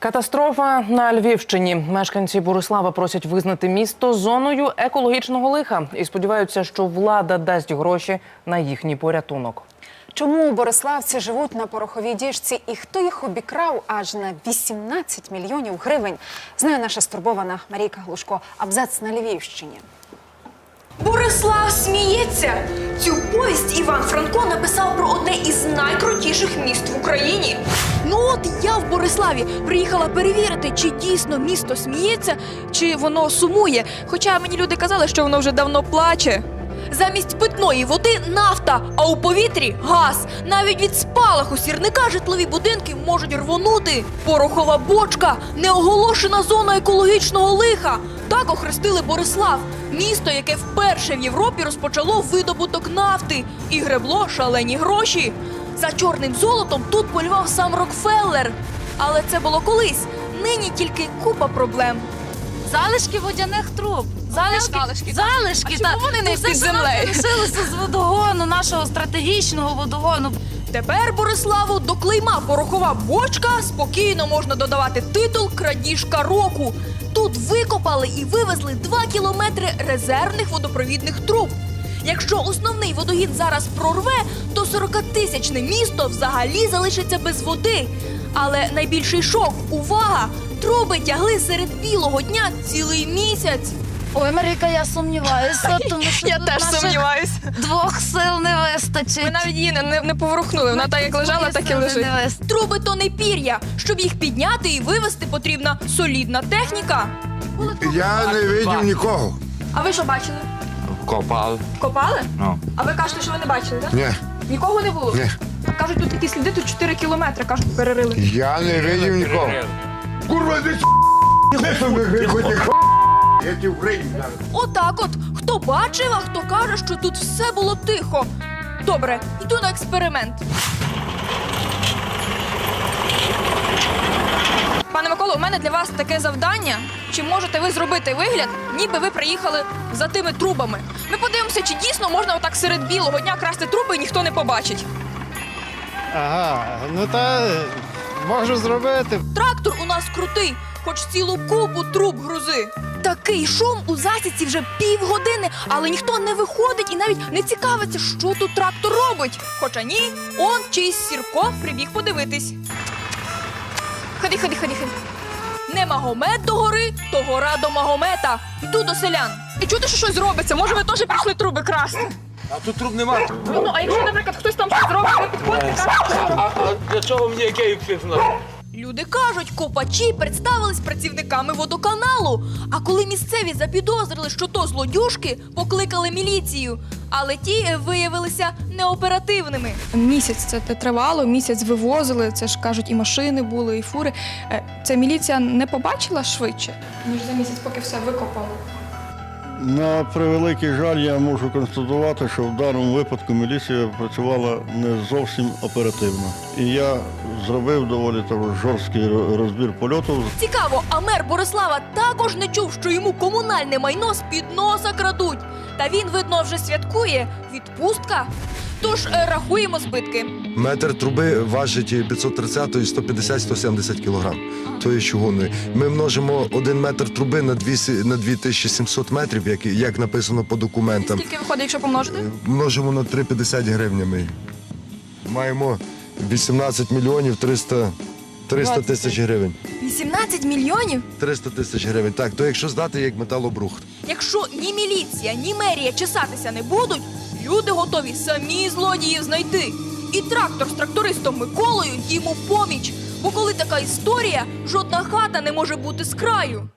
Катастрофа на Львівщині. Мешканці Борислава просять визнати місто зоною екологічного лиха і сподіваються, що влада дасть гроші на їхній порятунок. Чому бориславці живуть на пороховій діжці і хто їх обікрав аж на 18 мільйонів гривень? Знає наша стурбована Марійка Глушко. Абзац на Львівщині. Борислав сміється. Цю повість Іван Франко написав про одне із найкрутіших міст в Україні. Ну в Бориславі приїхала перевірити, чи дійсно місто сміється, чи воно сумує. Хоча мені люди казали, що воно вже давно плаче. Замість питної води нафта, а у повітрі газ. Навіть від спалаху сірника житлові будинки можуть рвонути. Порохова бочка неоголошена зона екологічного лиха. Так охрестили Борислав, місто, яке вперше в Європі розпочало видобуток нафти і гребло шалені гроші. За чорним золотом тут полював сам Рокфеллер. Але це було колись. Нині тільки купа проблем. Залишки водяних труб. Залишки, залишки? залишки, А чому вони не все, під що нам землею? залишилося з водогону, нашого стратегічного водогону. Тепер Бориславу до клейма порохова бочка спокійно можна додавати титул Крадіжка року. Тут викопали і вивезли 2 кілометри резервних водопровідних труб. Якщо основний водогін зараз прорве, то 40-тисячне місто взагалі залишиться без води. Але найбільший шок увага! Труби тягли серед білого дня цілий місяць. Ой, Маріка, я сумніваюся, тому що Я тут теж наших сумніваюся. Двох сил не вистачить. Ми навіть її не, не поворухнули. Вона так як лежала, так і Сили лежить. не вистачить. Труби то не пір'я. Щоб їх підняти і вивезти, потрібна солідна техніка. Я не видів нікого. А ви що бачили? Копали. Копали? Ну. А ви кажете, що ви не бачили, так? Ні, Нікого не було? ні. Кажуть, тут такі сліди, тут 4 кілометри, кажуть, перерили. Я не видів нікого. Курва, ти Я ті в зараз. Отак от. Хто бачив, а хто каже, що тут все було тихо. Добре, йду на експеримент. Пане Миколо, у мене для вас таке завдання. Чи можете ви зробити вигляд, ніби ви приїхали за тими трубами? Ми подивимося, чи дійсно можна отак серед білого дня красти труби і ніхто не побачить. Ага, ну та можу зробити. Трактор у нас крутий, хоч цілу купу труб грузи. Такий шум у засіці вже півгодини, але ніхто не виходить і навіть не цікавиться, що тут трактор робить. Хоча ні, он чийсь сірко прибіг подивитись. Ходи, ходи, ходи, ходи. Не Магомед до гори, то гора до Магомета. Йду до селян. І чути, що щось робиться. Може, ви теж прийшли труби красти? А тут труб нема. Ну, а якщо, наприклад, хтось там щось зробить, ви підходите, кажете, що робить. А, для чого мені який півна? Люди кажуть, копачі представились працівниками водоканалу. А коли місцеві запідозрили, що то злодюжки, покликали міліцію. Але ті е, виявилися неоперативними. Місяць це тривало, місяць вивозили. Це ж кажуть, і машини були, і фури. Е, Ця міліція не побачила швидше, ніж за місяць, поки все викопали. На превеликий жаль, я можу констатувати, що в даному випадку міліція працювала не зовсім оперативно. І я зробив доволі там жорсткий розбір польоту. Цікаво, а мер Борислава також не чув, що йому комунальне майно з-під носа крадуть. Та він, видно, вже святкує відпустка. Тож е, рахуємо збитки. Метр труби важить 530 і 150-170 кілограм. Тої чугунної. Ми множимо один метр труби на 200 на 2700 метрів, як, як написано по документам. Скільки виходить, якщо помножити? Множимо на 3,50 гривнями. Маємо 18 мільйонів 300, 300 тисяч гривень. 18 мільйонів? 300 тисяч гривень. Так, то якщо здати як металобрухт. Якщо ні міліція, ні мерія чесатися не будуть, люди готові самі злодіїв знайти. І трактор з трактористом Миколою їм у поміч. Бо коли така історія, жодна хата не може бути з краю.